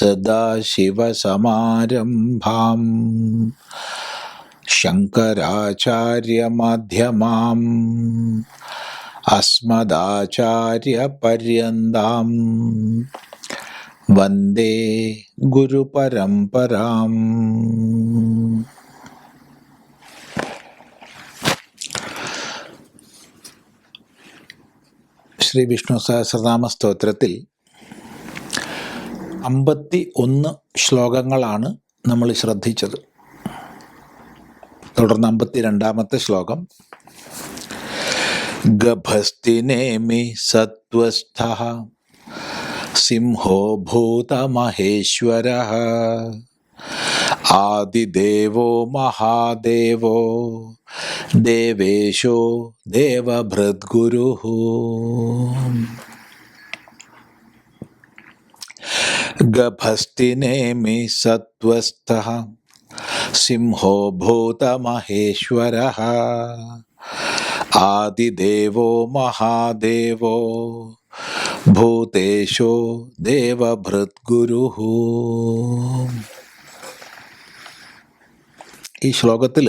സദാശിവസമാരംഭാം ശങ്കരാചാര്യമധ്യമാം. അസ്മദാചാര്യപര്യന്താം. വന്ദേ गुरुपरम्पराम् ശ്രീ വിഷ്ണു സഹസ്രനാമ സ്തോത്രത്തിൽ അമ്പത്തി ഒന്ന് ശ്ലോകങ്ങളാണ് നമ്മൾ ശ്രദ്ധിച്ചത്. തുടർന്ന് അമ്പത്തി രണ്ടാമത്തെ ശ്ലോകം. ഗഭസ്തിനേമി സത്വസ്ഥ സിംഹോ ഭൂതമഹേശ്വര ആദിദേവോ മഹാദേവോ ദേവേശോ ദേവഭൃദ്ഗുരു ഗഭസ്തിനേമി സത്വസ്ഥ സിംഹോ ഭൂതമഹേശ്വര ആദിദേവോ മഹാദേവോ ഭൂതേശോ ദേവഭൃദ്ഗുരു ഈ ശ്ലോകത്തിൽ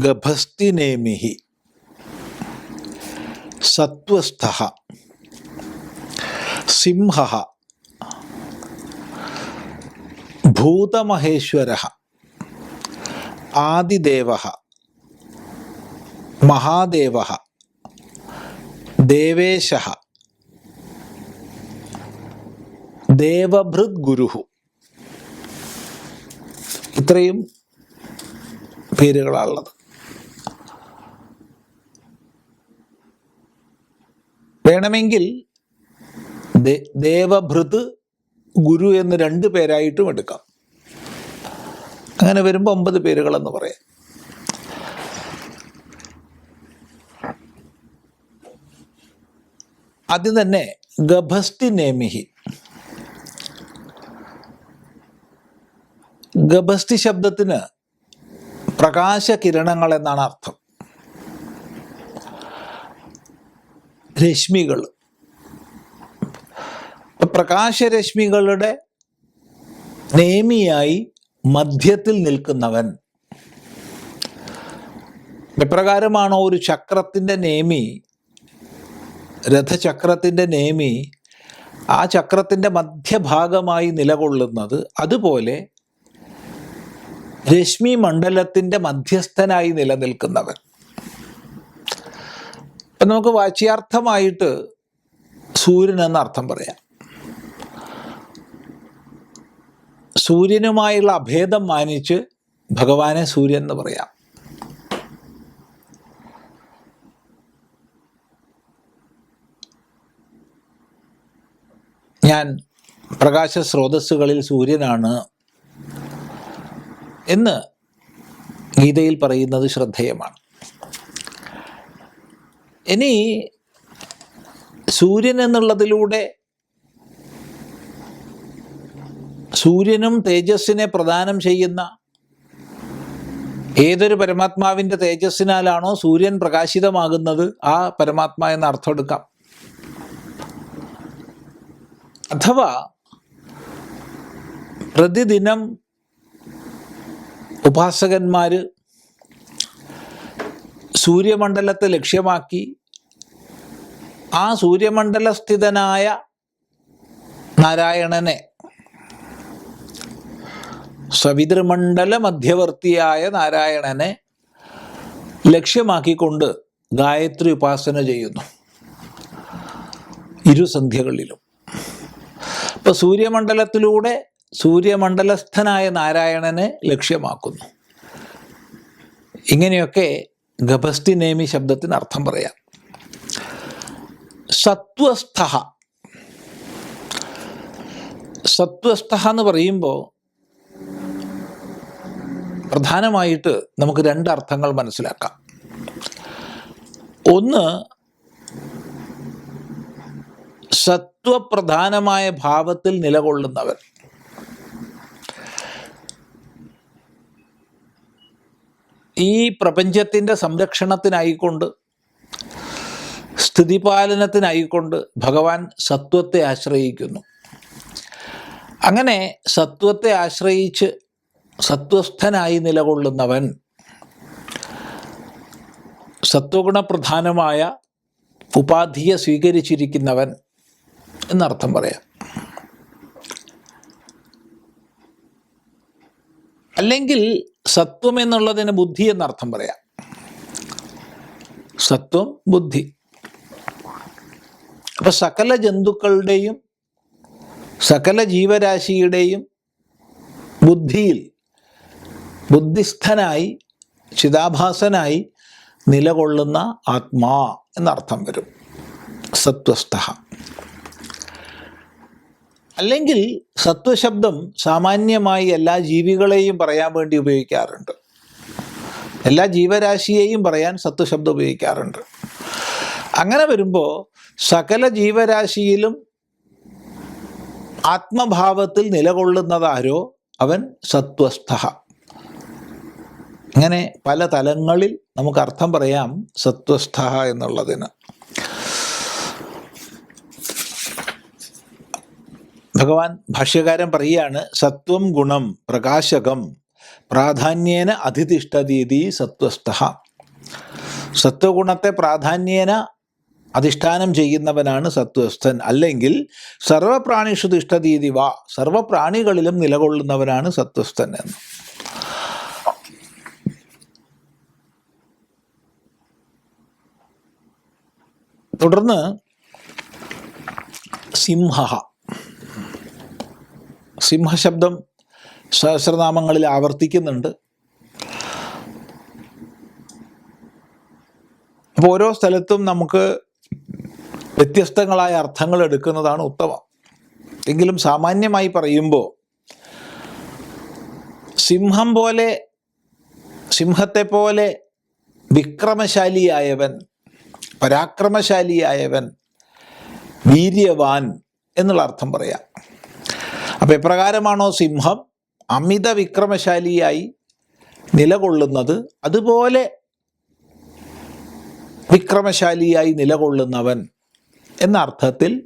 ഗഭസ്തിനേമിഹി സത്വസ്ഥ സിംഹ. ഭൂതമഹേശ്വര. ആദിദേവ. മഹാദേവ. ദേവേശ. ദേവഭൃത് ഗുരുഹു ഇത്രയും പേരുകളാണുള്ളത്. വേണമെങ്കിൽ ദേവഭൃത് ഗുരു എന്ന് രണ്ട് പേരായിട്ടും എടുക്കാം. അങ്ങനെ വരുമ്പോൾ ഒമ്പത് പേരുകളെന്ന് പറയാം. ആദ്യം തന്നെ ഗഭസ്തി നേമിഹി. ഗഭസ്തി ശബ്ദത്തിന് പ്രകാശകിരണങ്ങൾ എന്നാണ് അർത്ഥം. രശ്മികൾ പ്രകാശരശ്മികളുടെ നേമിയായി മധ്യത്തിൽ നിൽക്കുന്നവൻ. എപ്രകാരമാണോ ഒരു ചക്രത്തിന്റെ നേമി? രഥചക്രത്തിന്റെ നേമി ആ ചക്രത്തിന്റെ മധ്യഭാഗമായി നിലകൊള്ളുന്നത് അതുപോലെ രശ്മി മണ്ഡലത്തിന്റെ മധ്യസ്ഥനായി നിലനിൽക്കുന്നവൻ. അപ്പം നമുക്ക് വാച്യാർത്ഥമായിട്ട് സൂര്യൻ എന്ന അർത്ഥം പറയാം. സൂര്യനുമായുള്ള അഭേദം മാനിച്ച് ഭഗവാനെ സൂര്യൻ എന്ന് പറയാം. ഞാൻ പ്രകാശ സ്രോതസ്സുകളിൽ സൂര്യനാണ് എന്ന് ഗീതയിൽ പറയുന്നത് ശ്രദ്ധേയമാണ്. ഇനി സൂര്യൻ എന്നുള്ളതിലൂടെ സൂര്യനും തേജസ്സിനെ പ്രദാനം ചെയ്യുന്ന ഏതൊരു പരമാത്മാവിന്റെ തേജസ്സിനാലാണോ സൂര്യൻ പ്രകാശിതമാകുന്നത് ആ പരമാത്മാ എന്ന് അർത്ഥം എടുക്കാം. അഥവാ പ്രതിദിനം ഉപാസകന്മാർ സൂര്യമണ്ഡലത്തെ ലക്ഷ്യമാക്കി ആ സൂര്യമണ്ഡലസ്ഥിതനായ നാരായണനെ സവിതൃമണ്ഡല മധ്യവർത്തിയായ നാരായണനെ ലക്ഷ്യമാക്കിക്കൊണ്ട് ഗായത്രി ഉപാസന ചെയ്യുന്നു. ഇരുസന്ധ്യകളിലും ഇപ്പൊ സൂര്യമണ്ഡലത്തിലൂടെ സൂര്യമണ്ഡലസ്ഥനായ നാരായണനെ ലക്ഷ്യമാക്കുന്നു. ഇങ്ങനെയൊക്കെ ഗഭസ്തി നേമി ശബ്ദത്തിന് അർത്ഥം പറയാം. സത്വസ്ഥ സത്വസ്ഥ എന്ന് പറയുമ്പോൾ പ്രധാനമായിട്ട് നമുക്ക് രണ്ട് അർത്ഥങ്ങൾ മനസ്സിലാക്കാം. ഒന്ന് സത്വപ്രധാനമായ ഭാവത്തിൽ നിലകൊള്ളുന്നവർ ഈ പ്രപഞ്ചത്തിന്റെ സംരക്ഷണത്തിനായിക്കൊണ്ട് സ്ഥിതിപാലനത്തിനായിക്കൊണ്ട് ഭഗവാൻ സത്വത്തെ ആശ്രയിക്കുന്നു. അങ്ങനെ സത്വത്തെ ആശ്രയിച്ച് സത്വസ്ഥനായി നിലകൊള്ളുന്നവൻ സത്വഗുണപ്രധാനമായ ഉപാധിയെ സ്വീകരിച്ചിരിക്കുന്നവൻ എന്നർത്ഥം പറയാം. അല്ലെങ്കിൽ സത്വം എന്നുള്ളതിന് ബുദ്ധി എന്നർത്ഥം പറയാം. സത്വം ബുദ്ധി. അപ്പൊ സകല ജന്തുക്കളുടെയും സകല ജീവരാശിയുടെയും ബുദ്ധിയിൽ ബുദ്ധിസ്ഥനായി ചിതാഭാസനായി നിലകൊള്ളുന്ന ആത്മാ എന്നർത്ഥം വരും. സത്വസ്ഥ. അല്ലെങ്കിൽ സത്വശബ്ദം സാമാന്യമായി എല്ലാ ജീവികളെയും പറയാൻ വേണ്ടി ഉപയോഗിക്കാറുണ്ട്. എല്ലാ ജീവരാശിയെയും പറയാൻ സത്വശബ്ദം ഉപയോഗിക്കാറുണ്ട്. അങ്ങനെ വരുമ്പോൾ സകല ജീവരാശിയിലും ആത്മഭാവത്തിൽ നിലകൊള്ളുന്നതാരോ അവൻ സത്വസ്ഥ. ഇങ്ങനെ പല തലങ്ങളിൽ നമുക്ക് അർത്ഥം പറയാം സത്വസ്ഥ എന്നുള്ളതിന്. ഭഗവാൻ ഭാഷ്യകാരൻ പറയുകയാണ് സത്വം ഗുണം പ്രകാശകം പ്രാധാന്യേന അധിതിഷ്ഠതീതി സത്വസ്ഥ. സത്വഗുണത്തെ പ്രാധാന്യേന അധിഷ്ഠാനം ചെയ്യുന്നവനാണ് സത്വസ്ഥൻ. അല്ലെങ്കിൽ സർവപ്രാണിഷു തിഷ്ഠതീതി വാ സർവപ്രാണികളിലും നിലകൊള്ളുന്നവനാണ് സത്വസ്ഥൻ എന്ന്. തുടർന്ന് സിംഹ. സിംഹശബ്ദം സഹസ്രനാമങ്ങളിൽ ആവർത്തിക്കുന്നുണ്ട്. അപ്പോൾ ഓരോ സ്ഥലത്തും നമുക്ക് വ്യത്യസ്തങ്ങളായ അർത്ഥങ്ങൾ എടുക്കുന്നതാണ് ഉത്തമം. എങ്കിലും സാമാന്യമായി പറയുമ്പോൾ സിംഹം പോലെ സിംഹത്തെ പോലെ വിക്രമശാലിയായവൻ പരാക്രമശാലിയായവൻ വീര്യവാൻ എന്നുള്ള അർത്ഥം പറയാം. അപ്പം എപ്രകാരമാണോ സിംഹം അമിത വിക്രമശാലിയായി നിലകൊള്ളുന്നത്? അതുപോലെ വിക്രമശാലിയായി നിലകൊള്ളുന്നവൻ എന്ന അർത്ഥത്തിൽ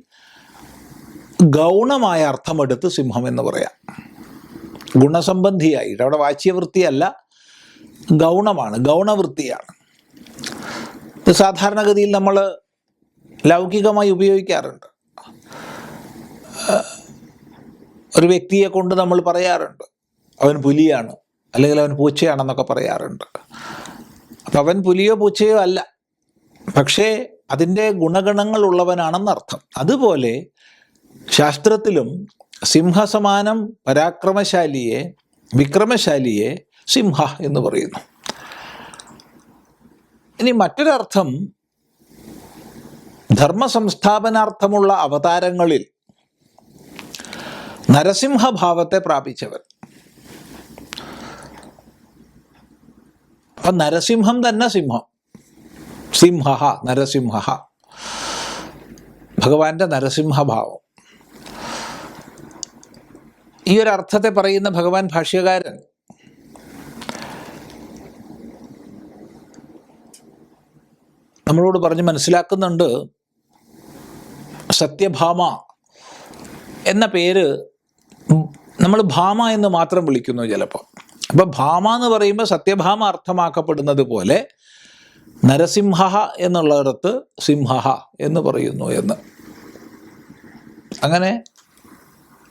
ഗൗണമായ അർത്ഥമെടുത്ത് സിംഹം എന്ന് പറയാം. ഗുണസംബന്ധിയായിട്ട് അവിടെ വാച്യവൃത്തിയല്ല ഗൗണമാണ് ഗൗണവൃത്തിയാണ്. ഇത് സാധാരണഗതിയിൽ നമ്മൾ ലൗകികമായി ഉപയോഗിക്കാറുണ്ട്. ഒരു വ്യക്തിയെ കൊണ്ട് നമ്മൾ പറയാറുണ്ട് അവൻ പുലിയാണ് അല്ലെങ്കിൽ അവൻ പൂച്ചയാണെന്നൊക്കെ പറയാറുണ്ട്. അപ്പം അവൻ പുലിയോ പൂച്ചയോ അല്ല. പക്ഷേ അതിന്റെ ഗുണഗണങ്ങൾ ഉള്ളവനാണെന്നർത്ഥം അതുപോലെ ശാസ്ത്രത്തിലും സിംഹസമാനം പരാക്രമശാലിയെ വിക്രമശാലിയെ സിംഹ എന്ന് പറയുന്നു. ഇനി മറ്റൊരർത്ഥം. ധർമ്മസംസ്ഥാപനാർത്ഥമുള്ള അവതാരങ്ങളിൽ നരസിംഹഭാവത്തെ പ്രാപിച്ചവർ. അപ്പൊ നരസിംഹം തന്നെ സിംഹം. സിംഹ നരസിംഹ ഭഗവാന്റെ നരസിംഹഭാവം. ഈ ഒരു അർത്ഥത്തെ പറയുന്ന ഭഗവാൻ ഭാഷ്യകാരൻ നമ്മളോട് പറഞ്ഞ് മനസ്സിലാക്കുന്നുണ്ട്. സത്യഭാമ എന്ന പേര് നമ്മൾ ഭാമ എന്ന് മാത്രം വിളിക്കുന്നു ചിലപ്പോൾ. അപ്പം ഭാമ എന്ന് പറയുമ്പോൾ സത്യഭാമ അർത്ഥമാക്കപ്പെടുന്നത് പോലെ നരസിംഹ എന്നുള്ളിടത്ത് സിംഹ എന്ന് പറയുന്നു എന്ന്. അങ്ങനെ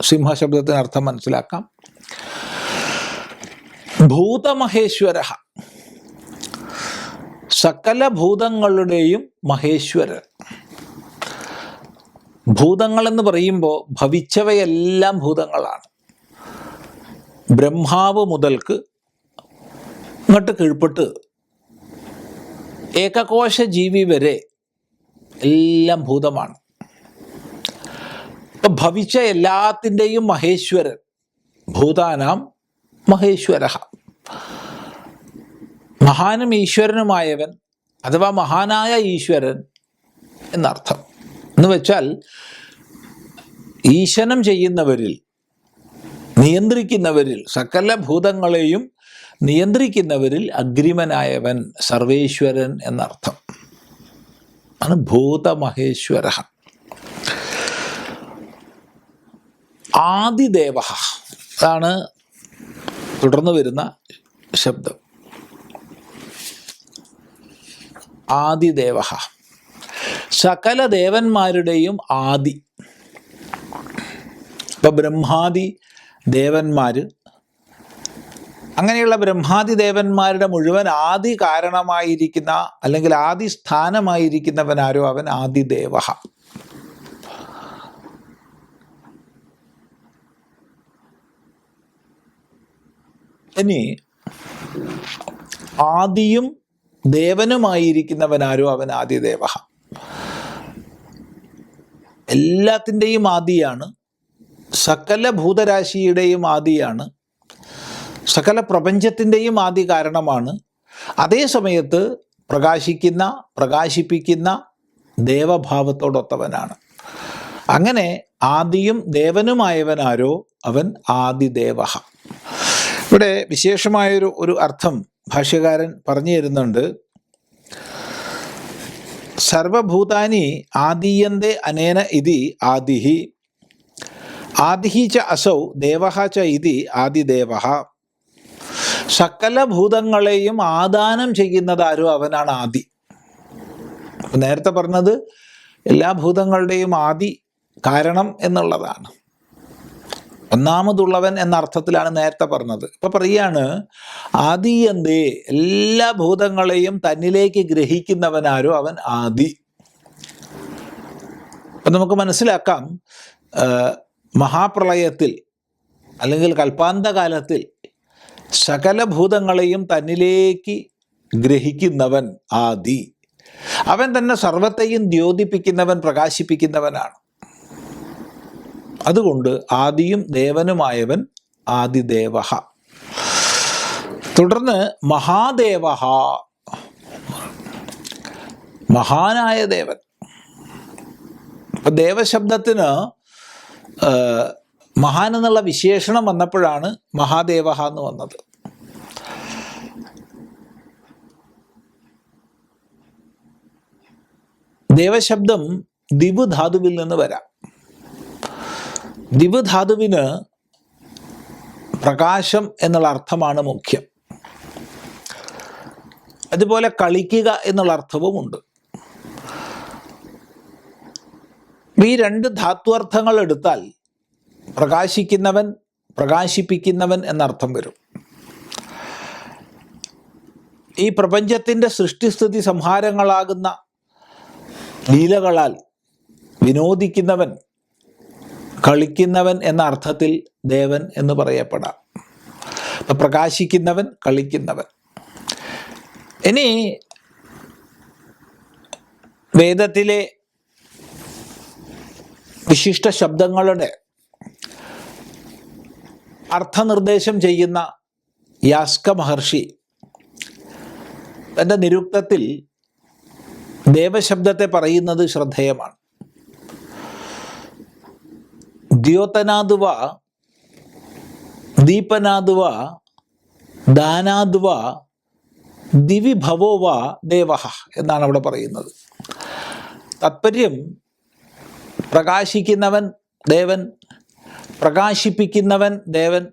സിംഹ സിംഹശബ്ദത്തിന് അർത്ഥം മനസ്സിലാക്കാം. ഭൂതമഹേശ്വര സകല ഭൂതങ്ങളുടെയും മഹേശ്വരൻ. ഭൂതങ്ങൾ എന്ന് പറയുമ്പോൾ ഭവിച്ചവയെല്ലാം ഭൂതങ്ങളാണ്. ബ്രഹ്മാവ് മുതൽക്ക് ഇങ്ങോട്ട് കീഴ്പ്പെട്ട് ഏകകോശ ജീവി വരെ എല്ലാം ഭൂതമാണ്. ഇപ്പൊ ഭവിച്ച എല്ലാത്തിന്റെയും മഹേശ്വരൻ ഭൂതാനാം മഹേശ്വര മഹാനും ഈശ്വരനുമായവൻ അഥവാ മഹാനായ ഈശ്വരൻ എന്നർത്ഥം. എന്ന് വെച്ചാൽ ഈശനം ചെയ്യുന്നവരിൽ നിയന്ത്രിക്കുന്നവരിൽ സകല ഭൂതങ്ങളെയും നിയന്ത്രിക്കുന്നവരിൽ അഗ്രിമനായവൻ സർവേശ്വരൻ എന്നർത്ഥം. ആണ് ഭൂതമഹേശ്വര ആദിദേവ അതാണ് തുടർന്ന് വരുന്ന ശബ്ദം. ആദിദേവ സകല ദേവന്മാരുടെയും ആദി. ഇപ്പൊ ബ്രഹ്മാദി ദേവന്മാര്. അങ്ങനെയുള്ള ബ്രഹ്മാദി ദേവന്മാരുടെ മുഴുവൻ ആദി കാരണമായിരിക്കുന്ന അല്ലെങ്കിൽ ആദി സ്ഥാനമായിരിക്കുന്നവനാരോ അവൻ ആദിദേവ ഇനി ആദിയും ദേവനുമായിരിക്കുന്നവനാരോ അവൻ ആദിദേവ എല്ലാത്തിന്റെയും ആദിയാണ്. സകല ഭൂതരാശിയുടെയും ആദിയാണ്. സകല പ്രപഞ്ചത്തിന്റെയും ആദി കാരണമാണ്. അതേ സമയത്ത് പ്രകാശിക്കുന്ന പ്രകാശിപ്പിക്കുന്ന ദേവഭാവത്തോടൊത്തവനാണ്. അങ്ങനെ ആദിയും ദേവനുമായവനാരോ അവൻ ആദിദേവ ഇവിടെ വിശേഷമായൊരു ഒരു അർത്ഥം ഭാഷ്യകാരൻ പറഞ്ഞു തരുന്നുണ്ട് സർവഭൂതാനി ആദീയന്തെ അനേന ഇതി ആദിഹി ആദിഹി ച അസൗ ദേവ ച ഇതി ആദിദേവ സകല ഭൂതങ്ങളെയും ആദാനം ചെയ്യുന്നതാരോ അവനാണ് ആദി. നേരത്തെ പറഞ്ഞത് എല്ലാ ഭൂതങ്ങളുടെയും ആദി കാരണം എന്നുള്ളതാണ്. ഒന്നാമതുള്ളവൻ എന്ന അർത്ഥത്തിലാണ് നേരത്തെ പറഞ്ഞത്. ഇപ്പൊ പറയാണ് ആദി എന്തേ? എല്ലാ ഭൂതങ്ങളെയും തന്നിലേക്ക് ഗ്രഹിക്കുന്നവനാരോ അവൻ ആദി. അപ്പൊ നമുക്ക് മനസ്സിലാക്കാം മഹാപ്രളയത്തിൽ അല്ലെങ്കിൽ കൽപ്പാന്തകാലത്തിൽ സകല ഭൂതങ്ങളെയും തന്നിലേക്ക് ഗ്രഹിക്കുന്നവൻ ആദി. അവൻ തന്നെ സർവത്തെയും ദ്യോതിപ്പിക്കുന്നവൻ പ്രകാശിപ്പിക്കുന്നവനാണ്. അതുകൊണ്ട് ആദിയും ദേവനുമായവൻ ആദിദേവ തുടർന്ന് മഹാദേവ മഹാനായ ദേവൻ. ദേവശബ്ദത്തിന് മഹാൻ എന്നുള്ള വിശേഷണം വന്നപ്പോഴാണ് മഹാദേവ എന്ന് വന്നത്. ദേവശബ്ദം ദിവ് ധാതുവിൽ നിന്ന് വരാം. ദിവ് ധാതുവിന് പ്രകാശം എന്നുള്ള അർത്ഥമാണ് മുഖ്യം. അതുപോലെ കളിക്കുക എന്നുള്ള അർത്ഥവുമുണ്ട് ഈ രണ്ട് ധാത്വർത്ഥങ്ങൾ എടുത്താൽ പ്രകാശിക്കുന്നവൻ പ്രകാശിപ്പിക്കുന്നവൻ എന്നർത്ഥം വരും. ഈ പ്രപഞ്ചത്തിന്റെ സൃഷ്ടിസ്ഥിതി സംഹാരങ്ങളാകുന്ന ലീലകളാൽ വിനോദിക്കുന്നവൻ കളിക്കുന്നവൻ എന്ന അർത്ഥത്തിൽ ദേവൻ എന്ന് പറയപ്പെടാം. അപ്പം പ്രകാശിക്കുന്നവൻ കളിക്കുന്നവൻ. ഇനി വേദത്തിലെ വിശിഷ്ട ശബ്ദങ്ങളുടെ അർത്ഥനിർദ്ദേശം ചെയ്യുന്ന യാസ്ക മഹർഷി തന്റെ നിരുക്തത്തിൽ ദേവശബ്ദത്തെ പറയുന്നത് ശ്രദ്ധേയമാണ്. ദ്യോതനാദുവ ദീപനാദുവ ദാനാദുവ ദിവി ഭവോവ ദേവ എന്നാണ് അവിടെ പറയുന്നത്. താത്പര്യം പ്രകാശിക്കുന്നവൻ ദേവൻ പ്രകാശിപ്പിക്കുന്നവൻ ദേവൻ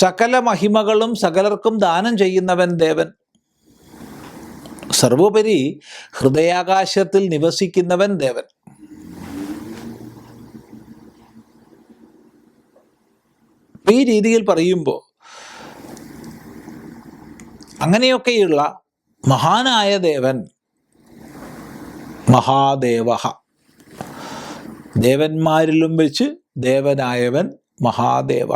സകല മഹിമകളും സകലർക്കും ദാനം ചെയ്യുന്നവൻ ദേവൻ സർവോപരി ഹൃദയാകാശത്തിൽ നിവസിക്കുന്നവൻ ദേവൻ. ഈ രീതിയിൽ പറയുമ്പോൾ അങ്ങനെയൊക്കെയുള്ള മഹാനായ ദേവൻ മഹാദേവ ദേവന്മാരിലും വെച്ച് ദേവനായവൻ മഹാദേവ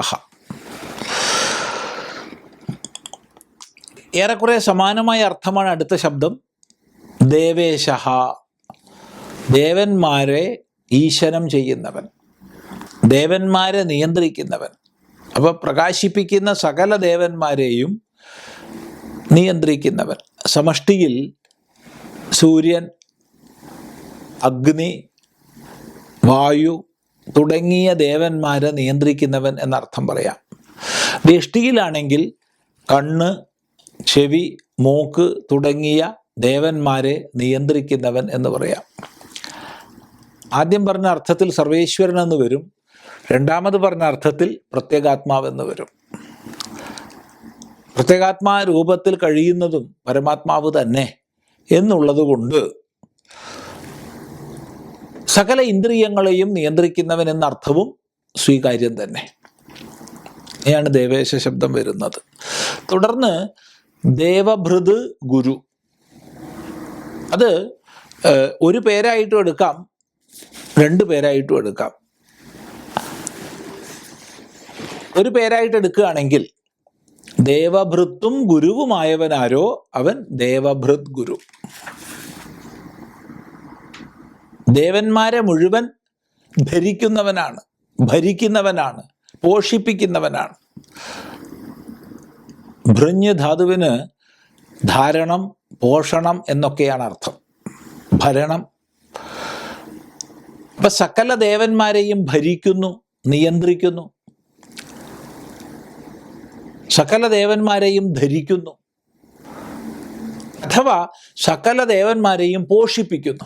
ഏറെക്കുറെ സമാനമായ അർത്ഥമാണ് അടുത്ത ശബ്ദം. ദേവേശ ദേവന്മാരെ ഈശ്വരം ചെയ്യുന്നവൻ. ദേവന്മാരെ നിയന്ത്രിക്കുന്നവൻ. അപ്പോൾ പ്രകാശിപ്പിക്കുന്ന സകല ദേവന്മാരെയും നിയന്ത്രിക്കുന്നവൻ. സമഷ്ടിയിൽ സൂര്യൻ അഗ്നി വായു തുടങ്ങിയ ദേവന്മാരെ നിയന്ത്രിക്കുന്നവൻ എന്നർത്ഥം പറയാം. ദൃഷ്ടിയിലാണെങ്കിൽ കണ്ണ് ചെവി മൂക്ക് തുടങ്ങിയ ദേവന്മാരെ നിയന്ത്രിക്കുന്നവൻ എന്ന് പറയാം. ആദ്യം പറഞ്ഞ അർത്ഥത്തിൽ സർവേശ്വരൻ എന്ന് വരും. രണ്ടാമത് പറഞ്ഞ അർത്ഥത്തിൽ പ്രത്യേകാത്മാവെന്ന് വരും. പ്രത്യേകാത്മാ രൂപത്തിൽ കഴിയുന്നതും പരമാത്മാവ് തന്നെ എന്നുള്ളത് കൊണ്ട് സകല ഇന്ദ്രിയങ്ങളെയും നിയന്ത്രിക്കുന്നവൻ എന്ന അർത്ഥവും സ്വീകാര്യം തന്നെ. ഇങ്ങനെയാണ് ദേവേശ ശബ്ദം വരുന്നത്. തുടർന്ന് ദേവഭൃത് ഗുരു. അത് ഒരു പേരായിട്ടും എടുക്കാം രണ്ട് പേരായിട്ടും എടുക്കാം. ഒരു പേരായിട്ട് എടുക്കുകയാണെങ്കിൽ ദേവഭൃത്തും ഗുരുവുമായവനാരോ അവൻ ദേവഭൃത് ഗുരു. ദേവന്മാരെ മുഴുവൻ ഭരിക്കുന്നവനാണ് ഭരിക്കുന്നവനാണ് പോഷിപ്പിക്കുന്നവനാണ്. ഭൃഞ്ഞ് ധാതുവിന് ധാരണം പോഷണം എന്നൊക്കെയാണ് അർത്ഥം. ഭരണം. അപ്പൊ സകല ദേവന്മാരെയും ഭരിക്കുന്നു നിയന്ത്രിക്കുന്നു. സകല ദേവന്മാരെയും ധരിക്കുന്നു. അഥവാ സകല ദേവന്മാരെയും പോഷിപ്പിക്കുന്നു.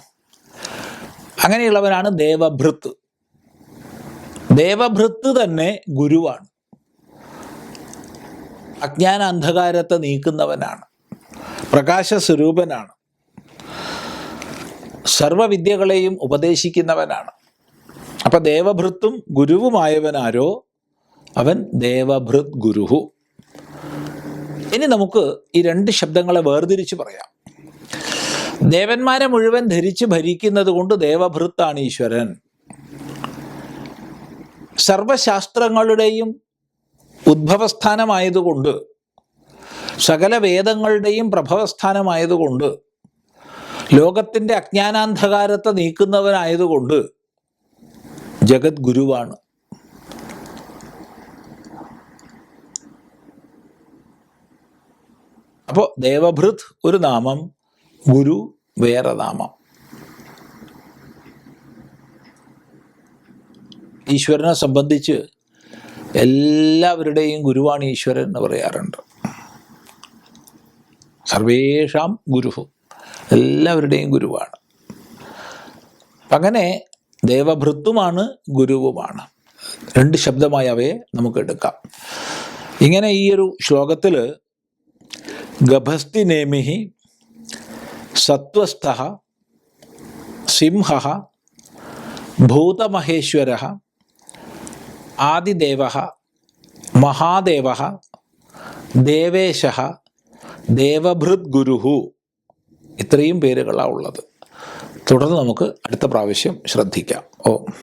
അങ്ങനെയുള്ളവനാണ് ദേവഭൃത്ത്. ദേവഭൃത്ത് തന്നെ ഗുരുവാണ്. അജ്ഞാന അന്ധകാരത്തെ നീക്കുന്നവനാണ്. പ്രകാശ സ്വരൂപനാണ് സർവവിദ്യകളെയും ഉപദേശിക്കുന്നവനാണ്. അപ്പൊ ദേവഭൃത്തും ഗുരുവുമായവനാരോ? അവൻ ദേവഭൃത് ഗുരുഹു. ഇനി നമുക്ക് ഈ രണ്ട് ശബ്ദങ്ങളെ വേർതിരിച്ച് പറയാം. ദേവന്മാരെ മുഴുവൻ ധരിച്ച് ഭരിക്കുന്നത് കൊണ്ട് ദേവഭൃത്താണ് ഈശ്വരൻ. സർവശാസ്ത്രങ്ങളുടെയും ഉദ്ഭവസ്ഥാനമായതുകൊണ്ട് സകല വേദങ്ങളുടെയും പ്രഭവസ്ഥാനമായതുകൊണ്ട് ലോകത്തിന്റെ അജ്ഞാനാന്ധകാരത്തെ നീക്കുന്നവനായതുകൊണ്ട് ജഗദ്ഗുരുവാണ്. അപ്പോൾ ദേവഭൃത് ഒരു നാമം ഗുരു വേറെ നാമം. ഈശ്വരനെ സംബന്ധിച്ച് എല്ലാവരുടെയും ഗുരുവാണ് ഈശ്വരൻ എന്ന് പറയാറുണ്ട്. സർവേഷാം ഗുരുഹു എല്ലാവരുടെയും ഗുരുവാണ്. അങ്ങനെ ദേവഭൃത്തുമാണ് ഗുരുവുമാണ്. രണ്ട് ശബ്ദമായി അവയെ നമുക്ക് എടുക്കാം. ഇങ്ങനെ ഈ ഒരു ശ്ലോകത്തിൽ ഗഭസ്തി നേമിഹി സത്വസ്ഥ സിംഹ ഭൂതമഹേശ്വര ആദിദേവ മഹാദേവ ദേവേശ ദേവഭൃത് ഗുരുഹു ഇത്രയും പേരുകളാണ് ഉള്ളത്. തുടർന്ന് നമുക്ക് അടുത്ത പ്രാവശ്യം ശ്രദ്ധിക്കാം. ഓ.